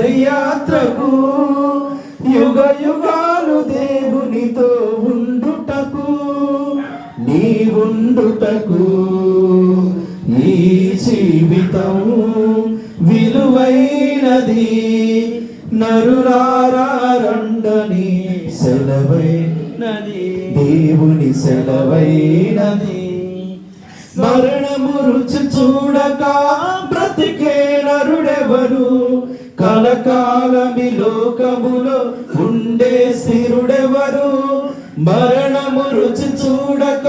హరియాత్రకు యుగ యుగాలు దేవునితో ఉండుటకు నీ ఉండుటకు ఈ జీవితం విలువైనది. నరులారండని సెలవైనది దేవుని సెలవైనది. మరణము రుచి చూడక బ్రతికే నరుడెవరు? కలకాలమి లోకములో ఉండే సిరుడెవరు మరణము రుచి చూడక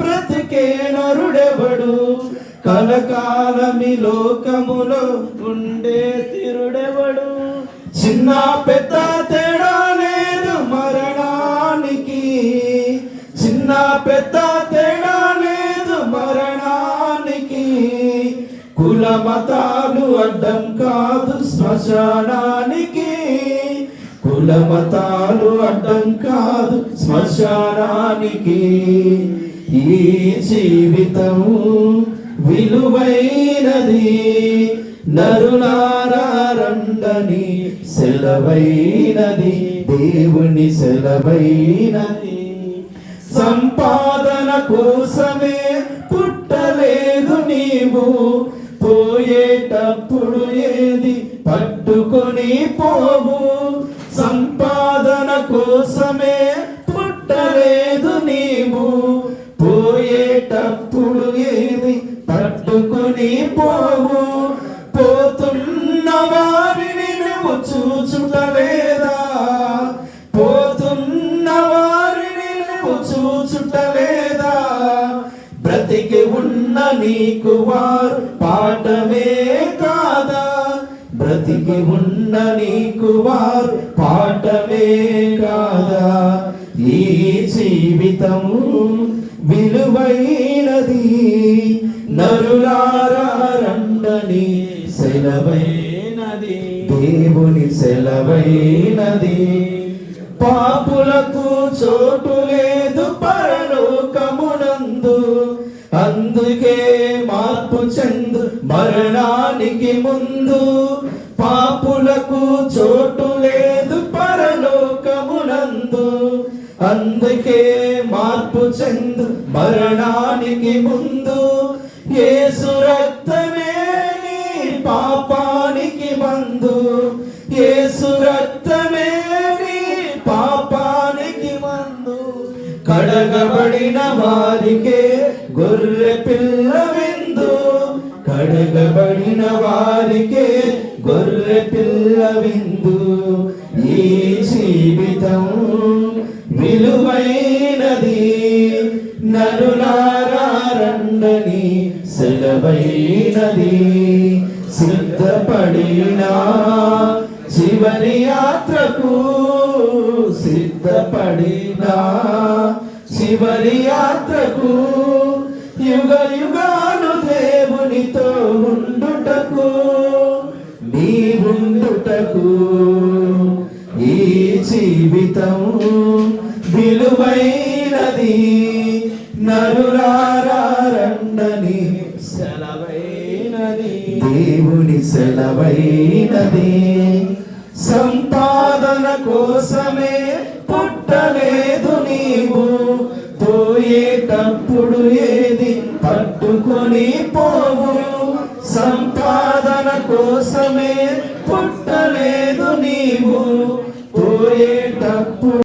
బ్రతికే నరుడెవడు? కలకాలమి లోకములో ఉండే సిరుడెవడు చిన్న పెద్ద కుల మతాలు అడ్డం కాదు శ్మశానానికి. కుల మతాలు అడ్డం కాదు శ్మశానానికి. ఈ జీవితం విలువైనది. నరులారండని సెలవైనది. దేవుని సెలవైనది. సంపాదన కోసమే పుట్టలేదు నీవు. పట్టుకొని పోవు. సంపాదన కోసమే పుట్టలేదు నీవు. పోయేటప్పుడు ఏది పట్టుకొని పోవు. పోతున్న వారిని నువ్వు చూచుటలేదా? పోతున్న వారిని నువ్వు చూచుటలేదా? బ్రతికి ఉన్న నీకు వారు పాఠమే బ్రతికి ఉన్న నీకు వారు పాఠమే కాదా? ఈ జీవితం విలువైనది. నరులారండని సెలవైనది. దేవుని సెలవైనది. పాపులకు చోటు లేదు పరలోకమునందు. అందుకే మార్పు చెందు మరణానికి ముందు. బ్రతుకే మార్పు చెందు మరణానికి ముందు యేసు రక్తమే నీ పాపానికి మందు. యేసు రక్తమే నీ పాపానికి మందు. కడగబడిన వారికే గొర్రె పిల్ల విందు కడగబడిన వారికే గొర్రె పిల్ల విందు సెలవైనది సిద్ధపడినా శివని యాత్రకు సిద్ధపడినా శివని యాత్రకు యుగ యుగాను దేవునితో ఉండుటకు నీ ఉండుటకు ఈ జీవితం విలువైనది. నరులారండని సెలవై. సెలవైనది. సంపాదన కోసమే పుట్టలేదు నీవు. పోయేటప్పుడు ఏది పట్టుకొని పోవు. సంపాదన కోసమే పుట్టలేదు నీవు. పోయేటప్పుడు